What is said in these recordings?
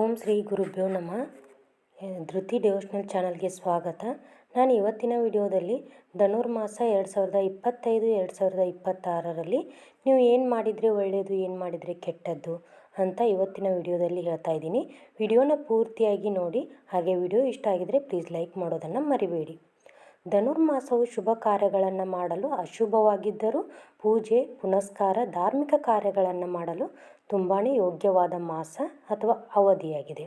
ಓಂ ಶ್ರೀ ಗುರುಭ್ಯೋ ನಮಃ. ಧೃತಿ ಡಿವೋಷ್ನಲ್ ಚಾನಲ್ಗೆ ಸ್ವಾಗತ. ನಾನು ಇವತ್ತಿನ ವಿಡಿಯೋದಲ್ಲಿ ಧನುರ್ಮಾಸ ಎರಡು ಸಾವಿರದ ಇಪ್ಪತ್ತೈದು, ಎರಡು ಸಾವಿರದ ಇಪ್ಪತ್ತಾರರಲ್ಲಿ ನೀವು ಏನು ಮಾಡಿದರೆ ಒಳ್ಳೆಯದು ಏನು ಮಾಡಿದರೆ ಕೆಟ್ಟದ್ದು ಅಂತ ಇವತ್ತಿನ ವಿಡಿಯೋದಲ್ಲಿ ಹೇಳ್ತಾ ಇದ್ದೀನಿ. ವಿಡಿಯೋನ ಪೂರ್ತಿಯಾಗಿ ನೋಡಿ, ಹಾಗೆ ವಿಡಿಯೋ ಇಷ್ಟ ಆಗಿದರೆ ಪ್ಲೀಸ್ ಲೈಕ್ ಮಾಡೋದನ್ನು ಮರಿಬೇಡಿ. ಧನುರ್ಮಾಸವು ಶುಭ ಕಾರ್ಯಗಳನ್ನು ಮಾಡಲು ಅಶುಭವಾಗಿದ್ದರೂ ಪೂಜೆ, ಪುನಸ್ಕಾರ, ಧಾರ್ಮಿಕ ಕಾರ್ಯಗಳನ್ನು ಮಾಡಲು ತುಂಬಾ ಯೋಗ್ಯವಾದ ಮಾಸ ಅಥವಾ ಅವಧಿಯಾಗಿದೆ.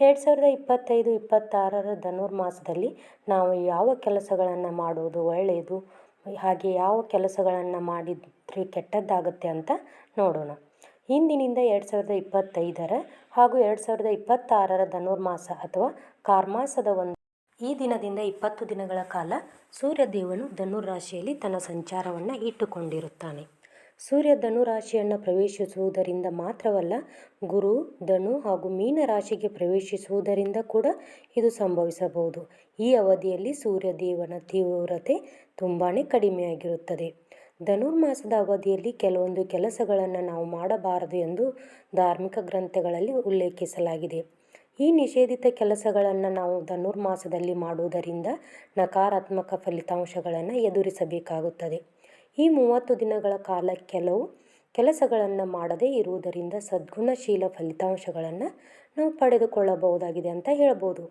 ಎರಡು ಸಾವಿರದ ಇಪ್ಪತ್ತೈದು, ಇಪ್ಪತ್ತಾರರ ಧನುರ್ಮಾಸದಲ್ಲಿ ನಾವು ಯಾವ ಕೆಲಸಗಳನ್ನು ಮಾಡುವುದು ಒಳ್ಳೆಯದು ಹಾಗೆ ಯಾವ ಕೆಲಸಗಳನ್ನು ಮಾಡಿದರೆ ಕೆಟ್ಟದ್ದಾಗುತ್ತೆ ಅಂತ ನೋಡೋಣ. ಇಂದಿನಿಂದ ಎರಡು ಸಾವಿರದ ಇಪ್ಪತ್ತೈದರ ಹಾಗೂ ಎರಡು ಸಾವಿರದ ಇಪ್ಪತ್ತಾರರ ಧನುರ್ಮಾಸ ಅಥವಾ ಕಾರ್ಮಾಸದ ಒಂದು ಈ ದಿನದಿಂದ ಇಪ್ಪತ್ತು ದಿನಗಳ ಕಾಲ ಸೂರ್ಯದೇವನು ಧನುರಾಶಿಯಲ್ಲಿ ತನ್ನ ಸಂಚಾರವನ್ನು ಇಟ್ಟುಕೊಂಡಿರುತ್ತಾನೆ. ಸೂರ್ಯ ಧನುರಾಶಿಯನ್ನು ಪ್ರವೇಶಿಸುವುದರಿಂದ ಮಾತ್ರವಲ್ಲ, ಗುರು, ಧನು ಹಾಗೂ ಮೀನ ರಾಶಿಗೆ ಪ್ರವೇಶಿಸುವುದರಿಂದ ಕೂಡ ಇದು ಸಂಭವಿಸಬಹುದು. ಈ ಅವಧಿಯಲ್ಲಿ ಸೂರ್ಯದೇವನ ತೀವ್ರತೆ ತುಂಬಾ ಕಡಿಮೆಯಾಗಿರುತ್ತದೆ. ಧನುರ್ಮಾಸದ ಅವಧಿಯಲ್ಲಿ ಕೆಲವೊಂದು ಕೆಲಸಗಳನ್ನು ನಾವು ಮಾಡಬಾರದು ಎಂದು ಧಾರ್ಮಿಕ ಗ್ರಂಥಗಳಲ್ಲಿ ಉಲ್ಲೇಖಿಸಲಾಗಿದೆ. ಈ ನಿಷೇಧಿತ ಕೆಲಸಗಳನ್ನು ನಾವು ಧನುರ್ಮಾಸದಲ್ಲಿ ಮಾಡುವುದರಿಂದ ನಕಾರಾತ್ಮಕ ಫಲಿತಾಂಶಗಳನ್ನು ಎದುರಿಸಬೇಕಾಗುತ್ತದೆ. ಈ ಮೂವತ್ತು ದಿನಗಳ ಕಾಲ ಕೆಲವು ಕೆಲಸಗಳನ್ನು ಮಾಡದೇ ಇರುವುದರಿಂದ ಸದ್ಗುಣಶೀಲ ಫಲಿತಾಂಶಗಳನ್ನು ನಾವು ಪಡೆದುಕೊಳ್ಳಬಹುದಾಗಿದೆ ಅಂತ ಹೇಳ್ಬೋದು.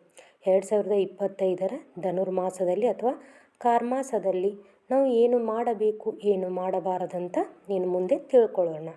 ಎರಡು ಸಾವಿರದ ಇಪ್ಪತ್ತೈದರ ಧನುರ್ಮಾಸದಲ್ಲಿ ಅಥವಾ ಕಾರ್ಮಾಸದಲ್ಲಿ ನಾವು ಏನು ಮಾಡಬೇಕು, ಏನು ಮಾಡಬಾರದಂತ ಇನ್ನು ಮುಂದೆ ತಿಳ್ಕೊಳ್ಳೋಣ.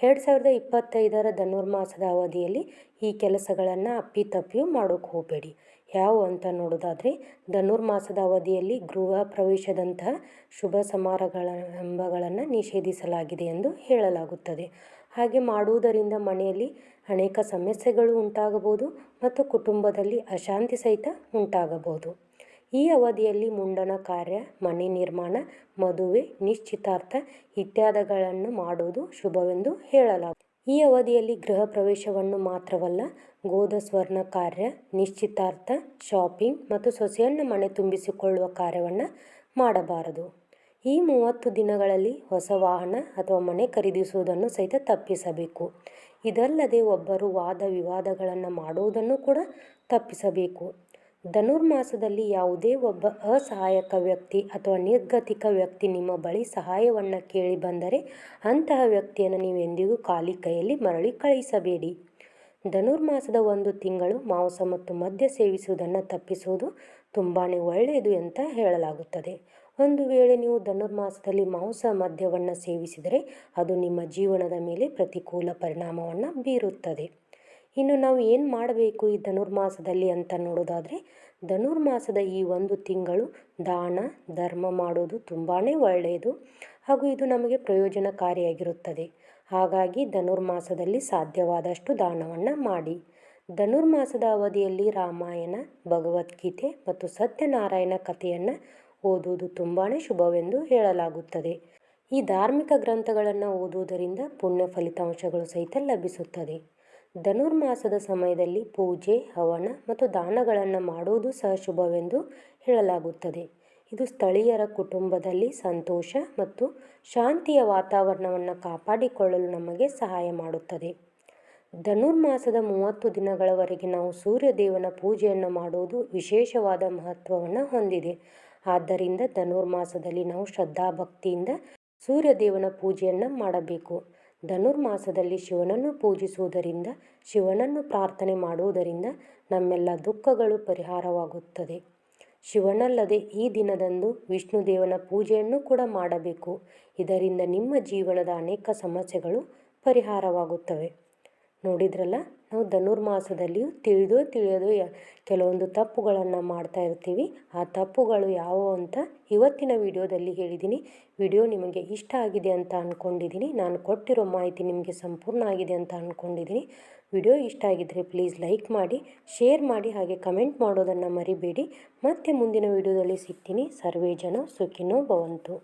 ಎರಡು ಸಾವಿರದ ಇಪ್ಪತ್ತೈದರ ಧನುರ್ಮಾಸದ ಅವಧಿಯಲ್ಲಿ ಈ ಕೆಲಸಗಳನ್ನು ಅಪ್ಪಿತಪ್ಪಿಯೂ ಮಾಡೋಕ್ಕೆ ಹೋಗಬೇಡಿ. ಯಾವುವು ಅಂತ ನೋಡೋದಾದರೆ ಧನುರ್ಮಾಸದ ಅವಧಿಯಲ್ಲಿ ಗೃಹ ಪ್ರವೇಶದಂತಹ ಶುಭ ಸಮಾರಂಭಗಳನ್ನು ನಿಷೇಧಿಸಲಾಗಿದೆ ಎಂದು ಹೇಳಲಾಗುತ್ತದೆ. ಹಾಗೆ ಮಾಡುವುದರಿಂದ ಮನೆಯಲ್ಲಿ ಅನೇಕ ಸಮಸ್ಯೆಗಳು ಉಂಟಾಗಬಹುದು ಮತ್ತು ಕುಟುಂಬದಲ್ಲಿ ಅಶಾಂತಿ ಸಹಿತ ಉಂಟಾಗಬಹುದು. ಈ ಅವಧಿಯಲ್ಲಿ ಮುಂಡನ ಕಾರ್ಯ, ಮನೆ ನಿರ್ಮಾಣ, ಮದುವೆ, ನಿಶ್ಚಿತಾರ್ಥ ಇತ್ಯಾದಿಗಳನ್ನು ಮಾಡುವುದು ಶುಭವೆಂದು ಹೇಳಲಾಗುತ್ತದೆ ಈ ಅವಧಿಯಲ್ಲಿ ಗೃಹ ಪ್ರವೇಶವನ್ನು ಮಾತ್ರವಲ್ಲ ಗೋದ ಸ್ವರ್ಣ ಕಾರ್ಯ, ನಿಶ್ಚಿತಾರ್ಥ, ಶಾಪಿಂಗ್ ಮತ್ತು ಸೊಸೆಯನ್ನು ಮನೆ ತುಂಬಿಸಿಕೊಳ್ಳುವ ಕಾರ್ಯವನ್ನು ಮಾಡಬಾರದು. ಈ ಮೂವತ್ತು ದಿನಗಳಲ್ಲಿ ಹೊಸ ವಾಹನ ಅಥವಾ ಮನೆ ಖರೀದಿಸುವುದನ್ನು ಸಹಿತ ತಪ್ಪಿಸಬೇಕು. ಇದಲ್ಲದೆ ಒಬ್ಬರು ವಾದ ವಿವಾದಗಳನ್ನು ಮಾಡುವುದನ್ನು ಕೂಡ ತಪ್ಪಿಸಬೇಕು. ಧನುರ್ಮಾಸದಲ್ಲಿ ಯಾವುದೇ ಒಬ್ಬ ಅಸಹಾಯಕ ವ್ಯಕ್ತಿ ಅಥವಾ ನಿರ್ಗತಿಕ ವ್ಯಕ್ತಿ ನಿಮ್ಮ ಬಳಿ ಸಹಾಯವನ್ನು ಕೇಳಿ ಬಂದರೆ ಅಂತಹ ವ್ಯಕ್ತಿಯನ್ನು ನೀವು ಎಂದಿಗೂ ಖಾಲಿ ಕೈಯಲ್ಲಿ ಮರಳಿ ಕಳುಹಿಸಬೇಡಿ. ಧನುರ್ಮಾಸದ ಒಂದು ತಿಂಗಳು ಮಾಂಸ ಮತ್ತು ಮದ್ಯ ಸೇವಿಸುವುದನ್ನು ತಪ್ಪಿಸುವುದು ತುಂಬಾ ಒಳ್ಳೆಯದು ಅಂತ ಹೇಳಲಾಗುತ್ತದೆ. ಒಂದು ವೇಳೆ ನೀವು ಧನುರ್ಮಾಸದಲ್ಲಿ ಮಾಂಸ, ಮದ್ಯವನ್ನು ಸೇವಿಸಿದರೆ ಅದು ನಿಮ್ಮ ಜೀವನದ ಮೇಲೆ ಪ್ರತಿಕೂಲ ಪರಿಣಾಮವನ್ನು ಬೀರುತ್ತದೆ. ಇನ್ನು ನಾವು ಏನು ಮಾಡಬೇಕು ಈ ಧನುರ್ಮಾಸದಲ್ಲಿ ಅಂತ ನೋಡೋದಾದರೆ, ಧನುರ್ಮಾಸದ ಈ ಒಂದು ತಿಂಗಳು ದಾನ, ಧರ್ಮ ಮಾಡೋದು ತುಂಬಾ ಒಳ್ಳೆಯದು. ಹಾಗೂ ಇದು ನಮಗೆ ಪ್ರಯೋಜನಕಾರಿಯಾಗಿರುತ್ತದೆ. ಹಾಗಾಗಿ ಧನುರ್ಮಾಸದಲ್ಲಿ ಸಾಧ್ಯವಾದಷ್ಟು ದಾನವನ್ನು ಮಾಡಿ. ಧನುರ್ಮಾಸದ ಅವಧಿಯಲ್ಲಿ ರಾಮಾಯಣ, ಭಗವದ್ಗೀತೆ ಮತ್ತು ಸತ್ಯನಾರಾಯಣ ಕಥೆಯನ್ನು ಓದುವುದು ತುಂಬಾ ಶುಭವೆಂದು ಹೇಳಲಾಗುತ್ತದೆ. ಈ ಧಾರ್ಮಿಕ ಗ್ರಂಥಗಳನ್ನು ಓದುವುದರಿಂದ ಪುಣ್ಯ ಫಲಿತಾಂಶಗಳು ಸಹಿತ ಲಭಿಸುತ್ತದೆ. ಧನುರ್ಮಾಸದ ಸಮಯದಲ್ಲಿ ಪೂಜೆ, ಹವನ ಮತ್ತು ದಾನಗಳನ್ನು ಮಾಡುವುದು ಸಹ ಶುಭವೆಂದು ಹೇಳಲಾಗುತ್ತದೆ. ಇದು ಸ್ಥಳೀಯರ ಕುಟುಂಬದಲ್ಲಿ ಸಂತೋಷ ಮತ್ತು ಶಾಂತಿಯ ವಾತಾವರಣವನ್ನು ಕಾಪಾಡಿಕೊಳ್ಳಲು ನಮಗೆ ಸಹಾಯ ಮಾಡುತ್ತದೆ. ಧನುರ್ಮಾಸದ ಮೂವತ್ತು ದಿನಗಳವರೆಗೆ ನಾವು ಸೂರ್ಯದೇವನ ಪೂಜೆಯನ್ನು ಮಾಡುವುದು ವಿಶೇಷವಾದ ಮಹತ್ವವನ್ನು ಹೊಂದಿದೆ. ಆದ್ದರಿಂದ ಧನುರ್ಮಾಸದಲ್ಲಿ ನಾವು ಶ್ರದ್ಧಾಭಕ್ತಿಯಿಂದ ಸೂರ್ಯದೇವನ ಪೂಜೆಯನ್ನು ಮಾಡಬೇಕು. ಧನುರ್ಮಾಸದಲ್ಲಿ ಶಿವನನ್ನು ಪೂಜಿಸುವುದರಿಂದ, ಶಿವನನ್ನು ಪ್ರಾರ್ಥನೆ ಮಾಡುವುದರಿಂದ ನಮ್ಮೆಲ್ಲ ದುಃಖಗಳು ಪರಿಹಾರವಾಗುತ್ತದೆ. ಶಿವನಲ್ಲದೆ ಈ ದಿನದಂದು ವಿಷ್ಣು ದೇವನ ಪೂಜೆಯನ್ನು ಕೂಡ ಮಾಡಬೇಕು. ಇದರಿಂದ ನಿಮ್ಮ ಜೀವನದ ಅನೇಕ ಸಮಸ್ಯೆಗಳು ಪರಿಹಾರವಾಗುತ್ತವೆ. ನೋಡಿದ್ರಲ್ಲ? ನಾವು ಧನುರ್ಮಾಸದಲ್ಲಿಯೂ ತಿಳಿದೋ ತಿಳಿಯೋದು ಕೆಲವೊಂದು ತಪ್ಪುಗಳನ್ನು ಮಾಡ್ತಾ ಇರ್ತೀವಿ. ಆ ತಪ್ಪುಗಳು ಯಾವುವು ಅಂತ ಇವತ್ತಿನ ವಿಡಿಯೋದಲ್ಲಿ ಹೇಳಿದ್ದೀನಿ. ವಿಡಿಯೋ ನಿಮಗೆ ಇಷ್ಟ ಆಗಿದೆ ಅಂತ ಅಂದ್ಕೊಂಡಿದ್ದೀನಿ ನಾನು ಕೊಟ್ಟಿರೋ ಮಾಹಿತಿ ನಿಮಗೆ ಸಂಪೂರ್ಣ ಆಗಿದೆ ಅಂತ ಅಂದ್ಕೊಂಡಿದ್ದೀನಿ ವಿಡಿಯೋ ಇಷ್ಟ ಆಗಿದ್ದರೆ ಪ್ಲೀಸ್ ಲೈಕ್ ಮಾಡಿ, ಶೇರ್ ಮಾಡಿ, ಹಾಗೆ ಕಮೆಂಟ್ ಮಾಡೋದನ್ನು ಮರಿಬೇಡಿ. ಮತ್ತೆ ಮುಂದಿನ ವಿಡಿಯೋದಲ್ಲಿ ಸಿಗ್ತೀನಿ. ಸರ್ವೇ ಜನ ಸುಖಿನೋ ಭವಂತು.